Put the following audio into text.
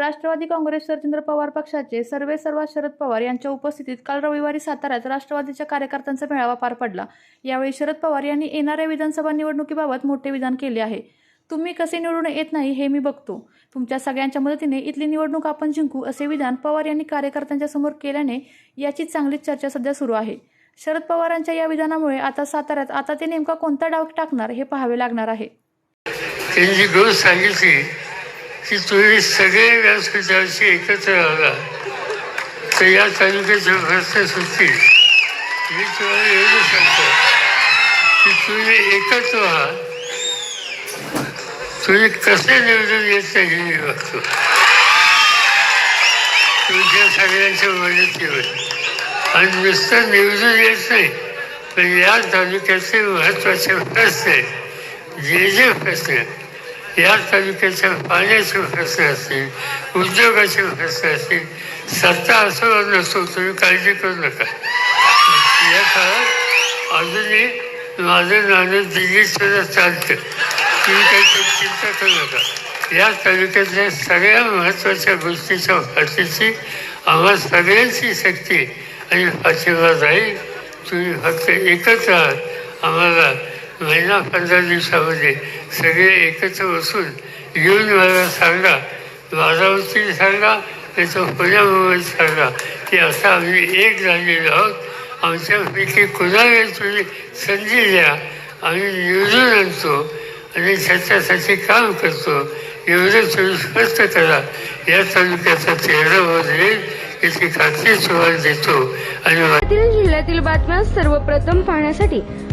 राष्ट्रवादी काँग्रेस शरदचंद्र पवार पक्षाचे सर्वे सर्वा शरद पवार यांच्या उपस्थितीत काल रविवारी साताऱ्यात राष्ट्रवादीच्या कार्यकर्त्यांचा मेळावा पार पडला. यावेळी शरद पवार यांनी येणाऱ्या विधानसभा निवडणुकीबाबत मोठे विधान केले आहे. तुम्ही कसे निवडून येत नाही हे मी बघतो. तुमच्या सगळ्यांच्या मदतीने इथली निवडणूक आपण जिंकू असे विधान पवार यांनी कार्यकर्त्यांच्या समोर केल्याने याची चांगलीच चर्चा सध्या सुरू आहे. शरद पवारांच्या या विधानामुळे आता साताऱ्यात आता ते नेमका कोणता डाव टाकणार हे पाहावे लागणार आहे. त्यांनी सांगितली की तुम्ही सगळे व्यासपीठाशी एकत्र आला. तर या तालुक्याचे प्रश्न सुटतील मी तुम्हाला एवढं सांगतो की तुम्ही एकत्र व्हा तुम्ही कसे निवडून येत नाही हे मी बघतो. तुमच्या सगळ्यांच्या मदतीवर. आणि नुसतं निवडून येत नाही पण या तालुक्याचे महत्त्वाचे प्रश्न जे जे प्रश्न याच तालुक्याच्या पाण्याचे प्रश्न असतील उद्योगाचे प्रश्न असतील सत्ता असो नसो तुम्ही काळजी करू नका. या काळात अजूनही माझं नाणं दिल्लीसुद्धा चालतं. तुम्ही काही चिंता करू नका. या तालुक्यातल्या सगळ्या महत्त्वाच्या गोष्टीच्या पाठीची आम्हा सगळ्यांची शक्ती आणि पाठिंबा राहील तुम्ही फक्त एकत्र आहात. आम्हाला महिना पंधरा दिवसामध्ये सगळे एकत्र बसून येऊन मला सांगा बारावरती सांगा नाही पुण्यामुळे पुण्या सांगा की असं आम्ही एक झालेलो आहोत. आमच्यापैकी कुणाला तुम्ही संधी द्या? आम्ही निवडून आणतो आणि त्याच्यासाठी काम करतो. एवढं तुम्ही स्पष्ट करा. या तालुक्याचा चेहरा बदलेल याची खात्री तुम्हाला देतो. आणि जिल्ह्यातील बातम्या सर्वप्रथम पाहण्यासाठी